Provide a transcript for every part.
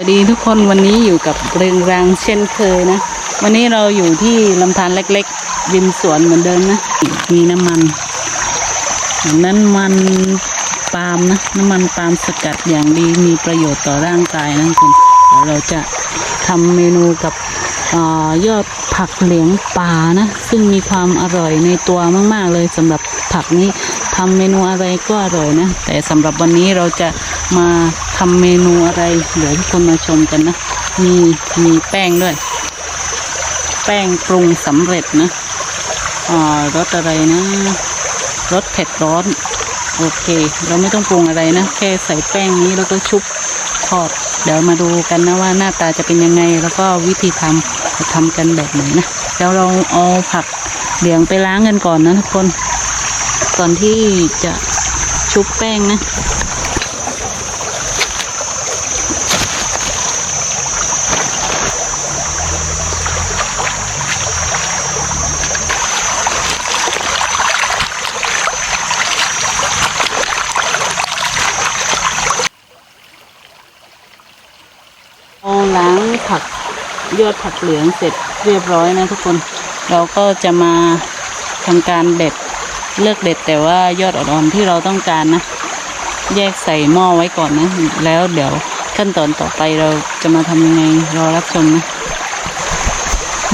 สวัสดีทุกคนวันนี้อยู่กับเรืองรางเช่นเคยนะ วันนี้เราอยู่ที่ลำธารเล็กๆริมสวนเหมือนเดิมนะมีน้ำมันน้ำมันปาล์มนะน้ำมันปาล์มสกัดอย่างดีมีประโยชน์ต่อร่างกายนะทุกคนเราจะทำเมนูกับออยอดผักเหลียงป่านะ ซึ่งมีความอร่อยในตัวมาก ๆ เลยสำหรับผักนี้ทำเมนูอะไรก็อร่อยนะ แต่สำหรับวันนี้เราจะมา ทำเมนูอะไรเดี๋ยวทุกคนมาชมกันนะ มีมีแป้งด้วย แป้งปรุงสำเร็จนะอ่ารสอะไรนะรสเผ็ดร้อนโอเค เราไม่ต้องปรุงอะไรนะ แค่ใส่แป้งนี้แล้วก็ชุบทอด เดี๋ยวมาดูกันนะว่าหน้าตาจะเป็นยังไง แล้วก็วิธีทำจะทำกันแบบไหนนะเดี๋ยวเราเอาผักเหลียงไปล้างกันก่อนนะทุกคน ก่อนที่จะชุบแป้งนะ ล้างผักยอดผักเหลืองเสร็จเรียบร้อยนะทุกคน เราก็จะมาทำการเด็ดเลือกเด็ดแต่ว่ายอดอ่อนๆที่เราต้องการนะ แยกใส่หม้อไว้ก่อนนะ แล้วเดี๋ยวขั้นตอนต่อไปเราจะมาทำยังไงรอรับชมนะ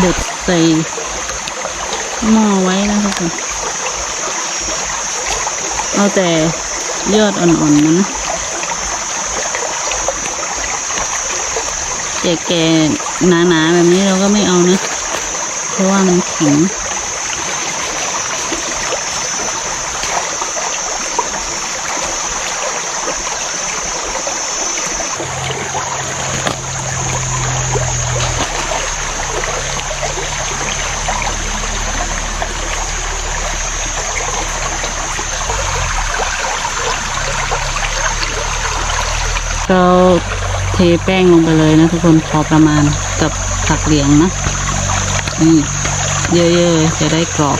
เด็ดใส่หม้อไว้นะทุกคนเอาแต่ยอดอ่อนๆนะนะ แก่ๆหนาๆแบบนี้เราก็ไม่เอานะ เพราะว่ามันแข็ง แป้งลงไปเลยนะทุกคนพอประมาณกับผักเหลียงนะนี่เยอะๆจะได้กรอบ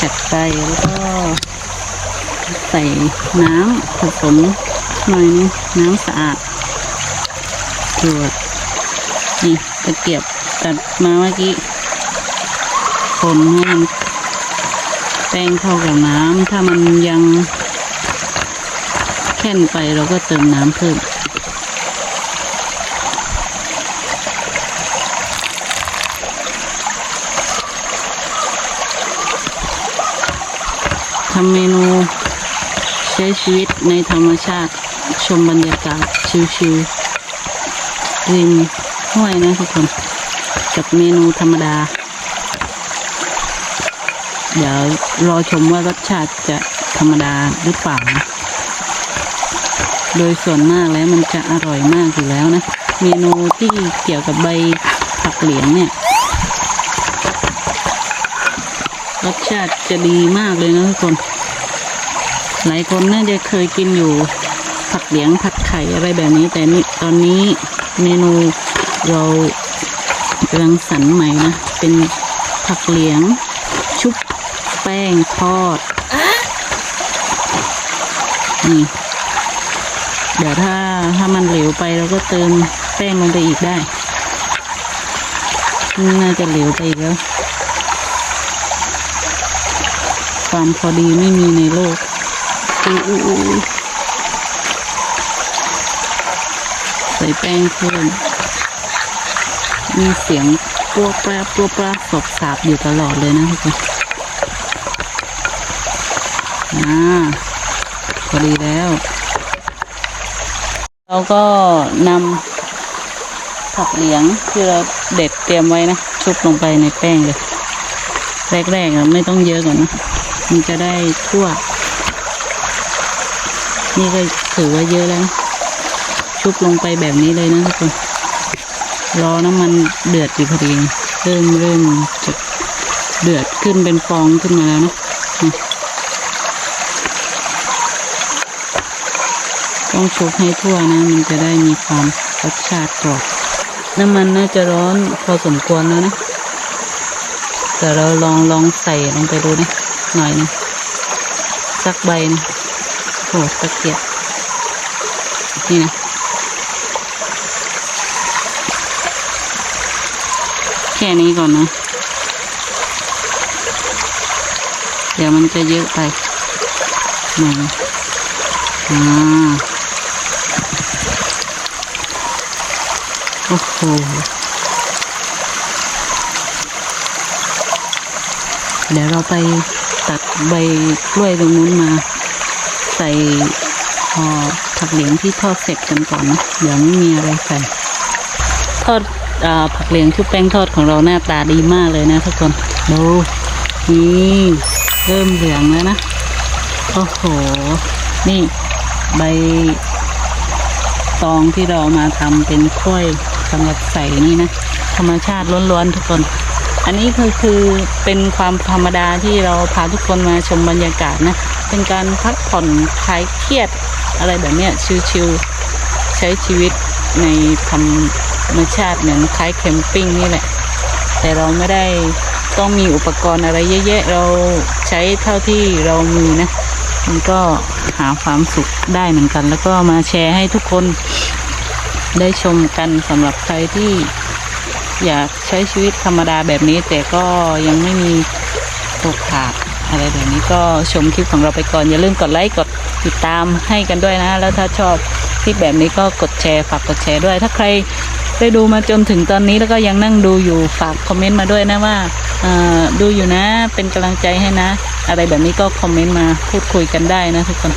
จัดไปแล้วก็ใส่น้ำผสมหน่อยนึงน้ำสะอาดตรวจนี่ตะเกียบตัดมาเมื่อกี้คนให้มันแป้งเข้ากับน้ำถ้ามันยัง แค่นไปเราก็เติมน้ำเพิ่มทำเมนูใช้ชีวิตในธรรมชาติชมบรรยากาศชิวๆริมห้วยนะทุกคน กับเมนูธรรมดา เดี๋ยวรอชมว่ารสชาติจะธรรมดาหรือเปล่านะ โดยส่วนมากแล้วมันจะอร่อยมากอยู่แล้วนะ เมนูที่เกี่ยวกับใบผักเหลียงเนี่ย รสชาติจะดีมากเลยนะทุกคน หลายคนน่าจะเคยกินอยู่ผักเหลียงผัดไข่อะไรแบบนี้ แต่นี่ตอนนี้เมนูเรากำลังสรรใหม่นะ เป็นผักเหลียง ชุบแป้งทอดนี่ เดี๋ยวถ้าถ้ามันเหลวไปเราก็เติมแป้งลงไปอีกได้น่าจะเหลวไปอีกแล้ว ความพอดีไม่มีในโลกอุ๊ยอุ๊ยอุ๊ยใส่แป้งเพิ่มมีเสียงปัวปลาปัวปลาสบสาบอยู่ตลอดเลยนะทุกคนอ่าพอดีแล้ว เราก็นำผักเหลียงที่เราเด็ดเตรียมไว้นะ ชุบลงไปในแป้งเลยแรกๆอะไม่ต้องเยอะก่อนนะ มันจะได้ทั่ว นี่ก็ถือว่าเยอะแล้ว ชุบลงไปแบบนี้เลยนะทุกคนรอน้ำมันเดือดอยู่พอดีเริ่มเริ่มจะเดือดขึ้นเป็นฟองขึ้นมาแล้วนะ ต้องชุบให้ทั่วนะ มันจะได้มีความรสชาติกรอบน้ำมันน่าจะร้อนพอสมควรแล้วนะ แต่เราลองลองใส่ลงไปดูนะหน่อยนะสักใบนะโหตะเกียบนี่นะแค่นี้ก่อนนะ เดี๋ยวมันจะเยอะไปหนึ่งอ่า โอ้โหเดี๋ยวเราไปตัดใบกล้วยตรงนู้นมา ใส่หอผักเหลียงที่ทอดเสร็จกันก่อนนะเดี๋ยวไม่มีอะไรใส่ ทอดอผักเหลียงชุบแป้งทอดของเราหน้าตาดีมากเลยนะทุกคนดูนี่เริ่มเหลืองแล้วนะโอ้โห นี่ใบตองที่เรามาทำเป็นถ้วย สำหรับใส่นี่นะ ธรรมชาติล้วนๆทุกคน อันนี้คือคือเป็นความธรรมดาที่เราพาทุกคนมาชมบรรยากาศนะ เป็นการพักผ่อนคลายเครียดอะไรแบบเนี้ยชิลๆใช้ชีวิตในธรรมชาติเหมือนคล้ายแคมปิ้งนี่แหละ แต่เราไม่ได้ต้องมีอุปกรณ์อะไรเยอะแยะเราใช้เท่าที่เรามีนะ มันก็หาความสุขได้เหมือนกัน แล้วก็มาแชร์ให้ทุกคน ได้ชมกันสำหรับใครที่อยากใช้ชีวิตธรรมดาแบบนี้ แต่ก็ยังไม่มีตกขาดอะไรแบบนี้ก็ชมคลิปของเราไปก่อน อย่าลืมกดไลค์กดติดตามให้กันด้วยนะ แล้วถ้าชอบคลิปแบบนี้ก็กดแชร์ฝากกดแชร์ด้วย ถ้าใครได้ดูมาจนถึงตอนนี้แล้วก็ยังนั่งดูอยู่ฝากคอมเมนต์มาด้วยนะว่าดูอยู่นะเป็นกำลังใจให้นะ อะไรแบบนี้ก็คอมเมนต์มาพูดคุยกันได้นะทุกคน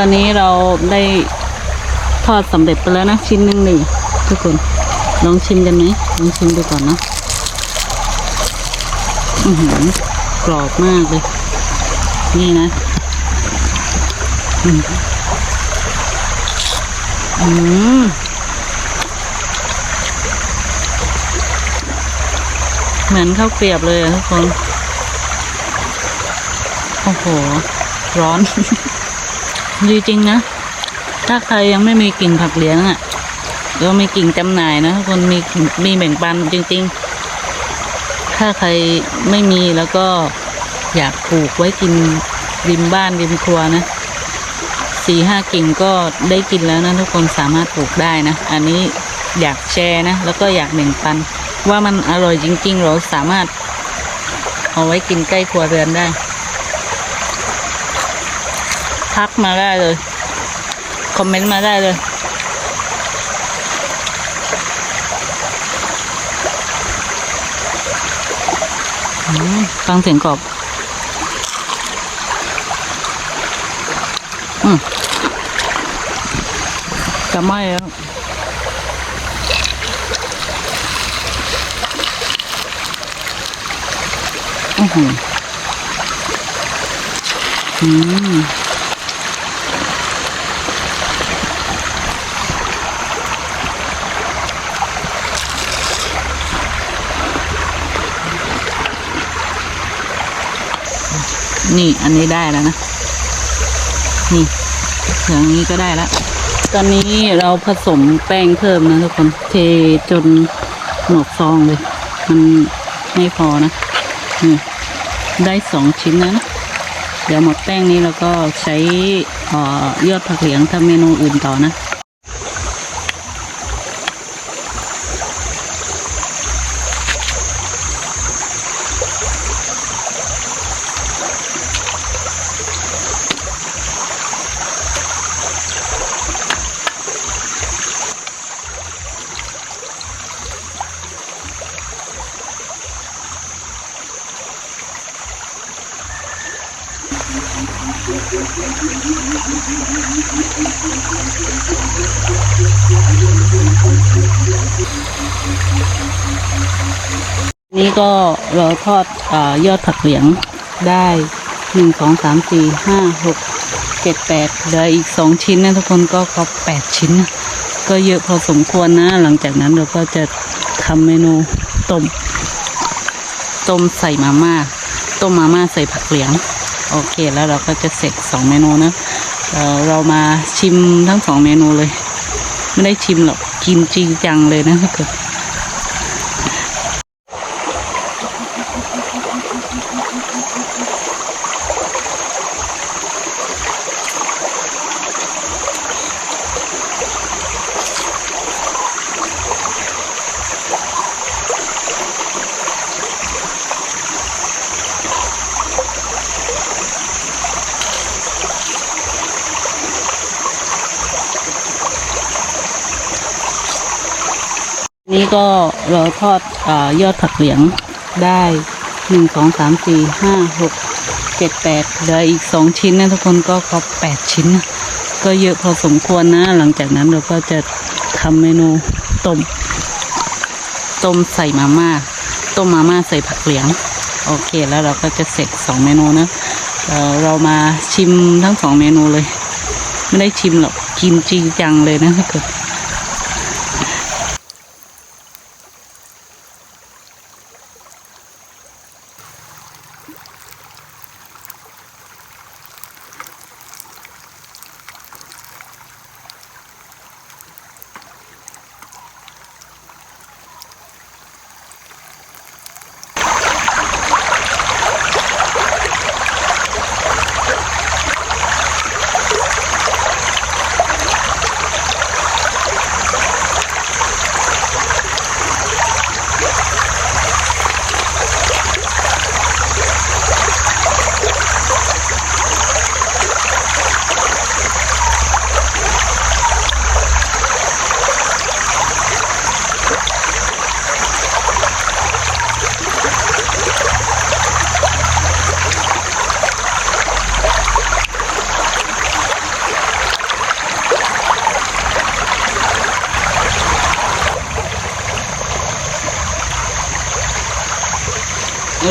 ตอนนี้เราได้ทอดสำเร็จไปแล้วนะชิ้นหนึ่งนี่ทุกคนลองชิมกันไหมลองชิมดูก่อนนะอือหือกรอบมากเลย นี่นะอืมอืมเหมือนข้าวเกรียบเลยอะทุกคน โอ้โห ร้อน ดีจริงนะ ถ้าใครยังไม่มีกิ่งผักเลี้ยงอะ่ะก็มีกิ่งจำหน่ายนะทุกคนมีมีแบ่งปันจริง ๆ ถ้าใครไม่มีแล้วก็อยากปลูกไว้กินริมบ้านริมครัวนะสี่ห้ากิ่งก็ได้กินแล้วนะทุกคนสามารถปลูกได้นะ อันนี้อยากแชร์นะ แล้วก็อยากแบ่งปัน ว่ามันอร่อยจริง ๆ เราสามารถเอาไว้กินใกล้ครัวเรือนได้ ทักมาได้เลย คอมเมนต์มาได้เลย ฟังเสียงกรอบอืมจะไหม้แล้วอือหืออืม นี่อันนี้ได้แล้วนะ นี่อย่างนี้ก็ได้แล้ว ตอนนี้เราผสมแป้งเพิ่มนะทุกคน เทจนหมดซองเลย มันไม่พอนะ นี่ได้สองชิ้นแล้วนะ เดี๋ยวหมดแป้งนี้เราก็ใช้ออยอดผักเหลียงทำเมนูอื่นต่อนะ นี่ก็เราทอดอยอดผักเหลียงได้หนึ่งสองสามสี่ห้าหกเจ็ดแปดเหลืออีกสองชิ้นนะทุกคนก็ครบแปดชิ้น ก็เยอะพอสมควรนะ หลังจากนั้นเราก็จะทำเมนูต้มต้มใส่มาม่าต้มมาม่าใส่ผักเหลียง โอเคแล้วเราก็จะเสร็จสองเมนูนะ เออเรามาชิมทั้งสองเมนูเลย ไม่ได้ชิมหรอก กินจริงจังเลยนะทุกคน นี่ก็เราทอดอยอดผักเหลียงได้หนึ่งสองสามสี่ห้าหกเจ็ดแปดเหลืออีกสองชิ้นนะทุกคนก็ครบแปดชิ้น ก็เยอะพอสมควรนะ หลังจากนั้นเราก็จะทำเมนูต้มต้มใส่มาม่าต้มมาม่าใส่ผักเหลียง โอเคแล้วเราก็จะเสร็จสองเมนูนะเออเรามาชิมทั้งสองเมนูเลย ไม่ได้ชิมหรอกกินจริงจังเลยนะทุกคน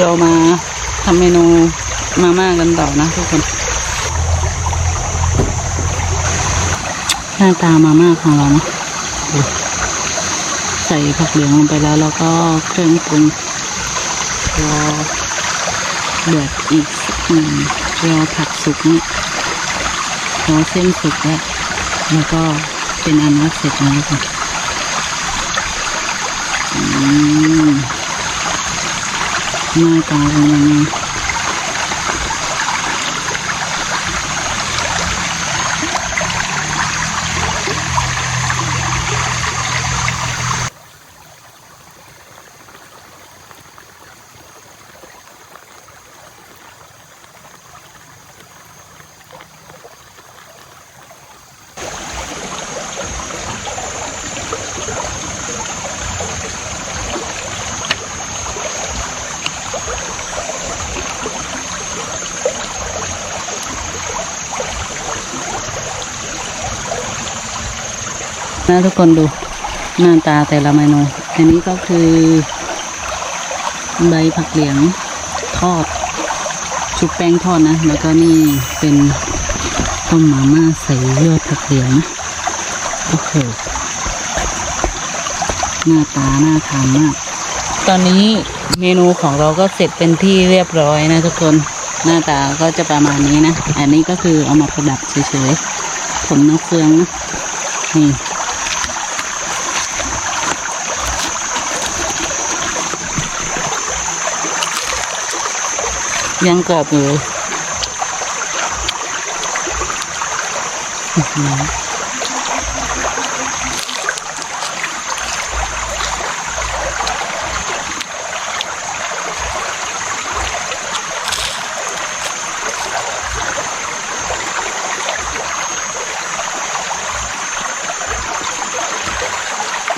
เรามาทำเมนูมาม่ากั นะทุกคนหน้าตามาม่าของเรานะใส่ผักเหลืองลงไปแล้วแล้วก็เครื่องปรุงรอเดือดอีกหนึ่งรอผักสุกนี่รอเส้นสุกแล้วแล้วก็เป็นอันว่าเสร็จแล้วคนอืมหน้าตาเป็นยังไง นะทุกคนดูหน้าตาแต่ละเมนู อันนี้ก็คือ ใบผักเหลียงทอด ชุบแป้งทอดนะ แล้วก็นี่เป็นต้มมาม่าใส่ยอดผักเหลียงนะโอ้โหหน้าตาน่าทานมาก ตอนนี้เมนูของเราก็เสร็จเป็นที่เรียบร้อยนะทุกคน หน้าตาก็จะประมาณนี้นะ อันนี้ก็คือเอามาประดับเฉยๆผลมะเฟืองนะ นี่ ยังกรอบอยู่เลยหือ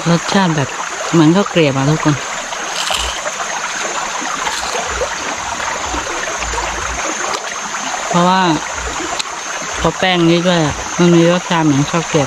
รสชาติแบบเหมือนข้าวเกรียบอะทุกคน เพราะว่าพอแป้งนี้ด้วยมันมีรสชาติเหมือนข้าวเกลีย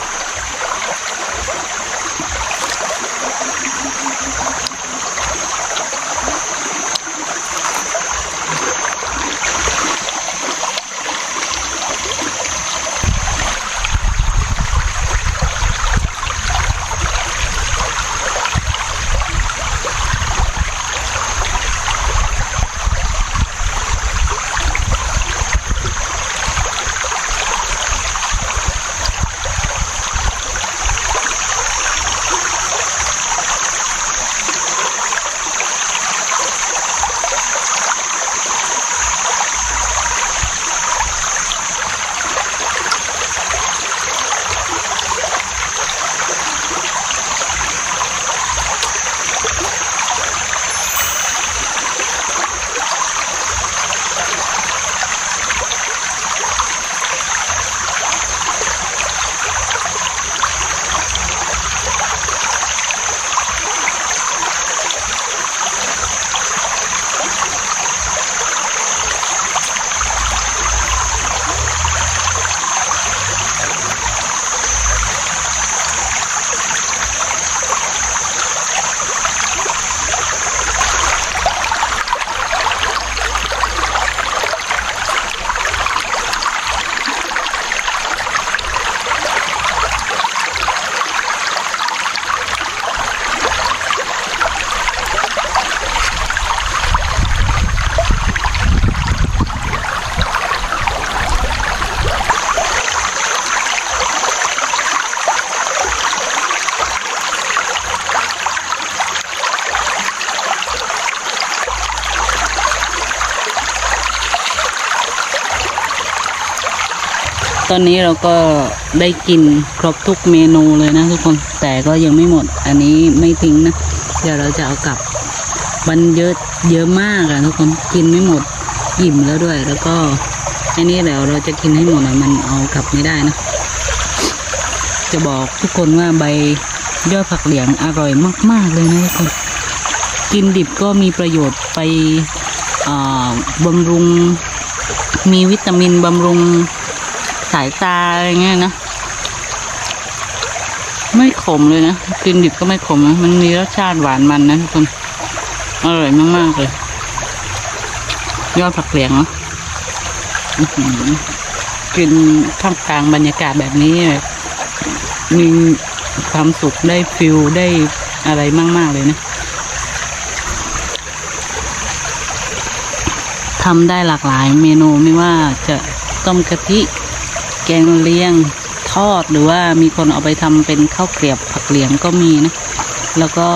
ตอนนี้เราก็ได้กินครบทุกเมนูเลยนะทุกคน แต่ก็ยังไม่หมด อันนี้ไม่ทิ้งนะ เดี๋ยวเราจะเอากลับ มันเยอะเยอะมากอะทุกคน กินไม่หมด อิ่มแล้วด้วย แล้วก็อันนี้เดี๋ยวเราจะกินให้หมดอะมันเอากลับไม่ได้นะ จะบอกทุกคนว่าใบยอดผักเหลียงอร่อยมาก ๆ เลยนะทุกคน กินดิบก็มีประโยชน์ไปบำรุง มีวิตามินบำรุง สายตาอะไรเงี้ยนะไม่ขมเลยนะกินดิบก็ไม่ขมนะมันมีรสชาติหวานมันนะทุกคนอร่อยมากๆเลยยอดผักเหลียงเนาะกินท่ามกลางบรรยากาศแบบนี้แบบมีความสุขได้ฟิลได้อะไรมาก ๆ เลยนะทำได้หลากหลายเมนูไม่ว่าจะต้มกะทิ แกงเลียงทอดหรือว่ามีคนเอาไปทำเป็นข้าวเกลียบผักเหลียงก็มีนะ แล้วก็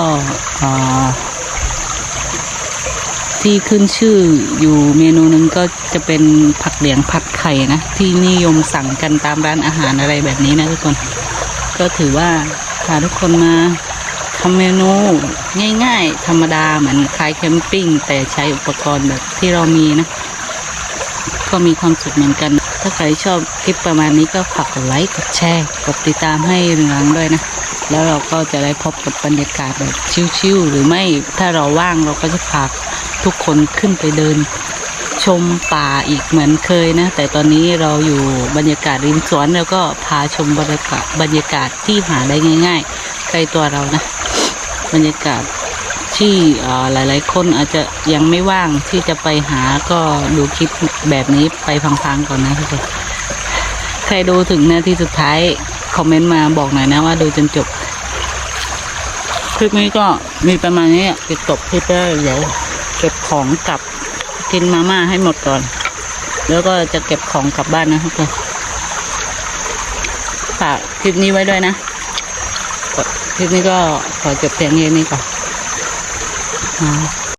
ที่ขึ้นชื่ออยู่เมนูนึงก็จะเป็นผักเหลียงผัดไข่นะ ที่นิยมสั่งกันตามร้านอาหารอะไรแบบนี้นะทุกคน ก็ถือว่าพาทุกคนมาทำเมนูง่าย ๆ ธรรมดาเหมือนคล้ายแคมปิ้งแต่ใช้อุปกรณ์แบบที่เรามีนะ ก็มีความสุขเหมือนกัน ถ้าใครชอบคลิปประมาณนี้ก็ฝากกดไลค์ กดแชร์ กดติดตามให้เรืองด้วยนะ แล้วเราก็จะได้พบกับบรรยากาศแบบชิลๆหรือไม่ถ้าเราว่างเราก็จะพาทุกคนขึ้นไปเดิน ชมป่าอีกเหมือนเคยนะ แต่ตอนนี้เราอยู่บรรยากาศริมสวนแล้วก็พาชมบรรยากาศบรรยากาศที่หาได้ง่าย ๆ ใกล้ตัวเรานะ บรรยากาศที่หลายๆ คนอาจจะยังไม่ว่างที่จะไปหาก็ดูคลิป แบบนี้ไปพังๆก่อนนะทุกคนใครดูถึงนาทีสุดท้าย คอมเมนต์มาบอกหน่อยนะว่าดูจนจบ คลิปนี้ก็มีประมาณนี้ปิดจบคลิปแล้วเดี๋ยวเก็บของกลับกินมาม่าให้หมดก่อน แล้วก็จะเก็บของกลับบ้านนะทุกคนฝากคลิปนี้ไว้ด้วยนะคลิปนี้ก็ขอจบเพียงแค่นี้ก่อนอ่า